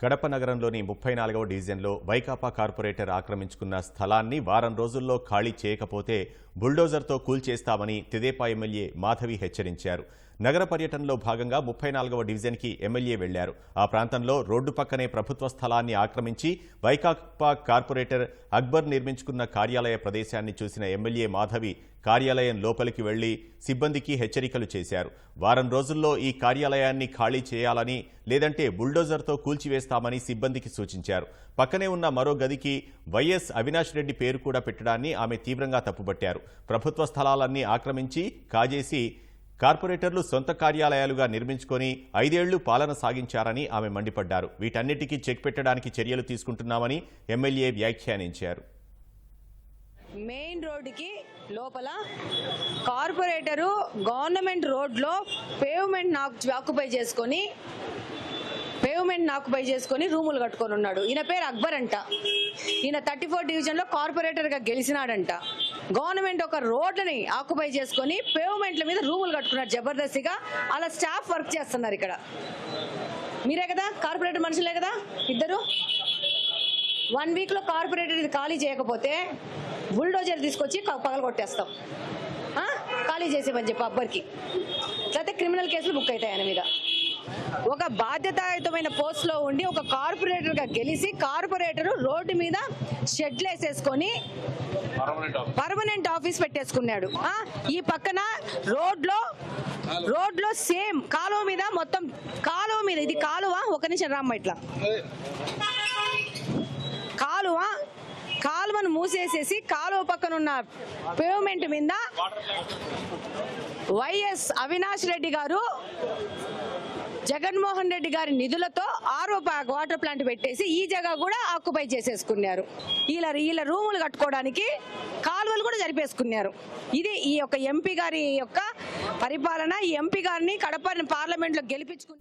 కడప నగరంలోని ముప్పై నాలుగవ డివిజన్లో వైకాపా కార్పొరేటర్ ఆక్రమించుకున్న స్థలాన్ని వారం రోజుల్లో ఖాళీ చేయకపోతే బుల్డోజర్తో కూల్చేస్తామని తెదేపా ఎమ్మెల్యే మాధవి హెచ్చరించారు. నగర పర్యటనలో భాగంగా ముప్పై నాలుగవ డివిజన్కి ఎమ్మెల్యే వెళ్ళారు. ఆ ప్రాంతంలో రోడ్డు పక్కనే ప్రభుత్వ స్థలాన్ని ఆక్రమించి వైకాపా కార్పొరేటర్ అక్బర్ నిర్మించుకున్న కార్యాలయ ప్రదేశాన్ని చూసిన ఎమ్మెల్యే మాధవి కార్యాలయం లోపలికి వెళ్ళి సిబ్బందికి హెచ్చరికలు చేశారు. వారం రోజుల్లో ఈ కార్యాలయాన్ని ఖాళీ చేయాలని లేదంటే బుల్డోజర్తో కూల్చివేస్తామని సిబ్బందికి సూచించారు. పక్కనే ఉన్న మరో గదికి వైఎస్ అవినాష్ రెడ్డి పేరు కూడా పెట్టడాన్ని ఆమె తీవ్రంగా తప్పుబట్టారు ప్రభుత్వ స్థలాలన్నీ ఆక్రమించి కాజేసి కార్పొరేటర్లు సొంత కార్యాలయాలుగా నిర్మించుకొని ఐదేళ్ళు పాలన సాగించారని ఆమె మండిపడ్డారు. వీటన్నిటికీ చెక్ పెట్టడానికి చర్యలు తీసుకుంటున్నామని ఎమ్మెల్యే వ్యాఖ్యానించారు. మెయిన్ రోడ్డుకి లోపల కార్పొరేటరు గవర్నమెంట్ రోడ్లో పేవ్మెంట్ నాకు ఆక్యుపై చేసుకొని పేవ్మెంట్ ఆక్యుపై చేసుకొని రూములు కట్టుకొని ఉన్నాడు. ఈయన పేరు అక్బర్ అంట. ఈయన థర్టీ ఫోర్ డివిజన్లో కార్పొరేటర్గా గెలిచినాడంట. గవర్నమెంట్ ఒక రోడ్లని ఆక్యుపై చేసుకొని పేవ్మెంట్ల మీద రూములు కట్టుకున్నారు జబర్దస్తిగా. అలా స్టాఫ్ వర్క్ చేస్తున్నారు ఇక్కడ. మీరే కదా? కార్పొరేటర్ మనుషులే కదా? ఇద్దరు? వన్ వీక్లో కార్పొరేటర్ ఇది ఖాళీ చేయకపోతే బుల్డోజర్ తీసుకొచ్చి పగల కొట్టేస్తాం ఖాళీ చేసేమని చెప్పి అబ్బర్కి. లేకపోతే క్రిమినల్ కేసులు బుక్ అవుతాయి ఆయన మీద. ఒక బాధ్యతాయుతమైన పోస్ట్లో ఉండి ఒక కార్పొరేటర్గా గెలిచి కార్పొరేటర్ రోడ్డు మీద షెడ్లు వేసేసుకొని పర్మనెంట్ ఆఫీస్ పెట్టేసుకున్నాడు? ఈ పక్కన రోడ్లో రోడ్లో సేమ్ కాలువ మీద మొత్తం కాలువ మీద ఇది కాలువ ఒక నిమిషం రామ్మ ఇట్లా. కాలువ కాలువను మూసేసేసి కాలువ పక్కన ఉన్న పేవ్మెంట్ మీద వైఎస్ అవినాష్ రెడ్డి గారు జగన్మోహన్ రెడ్డి గారి నిధులతో ఆరో వాటర్ ప్లాంట్ పెట్టేసి ఈ జగ కూడా ఆక్యుపై చేసేసుకున్నారు. వీళ్ళ వీళ్ళ రూములు కట్టుకోవడానికి కాలువలు కూడా జరిపేసుకున్నారు. ఇది ఈ యొక్క ఎంపీ గారి యొక్క పరిపాలన ఈ ఎంపీ గారిని కడప పార్లమెంట్లో గెలిపించుకుని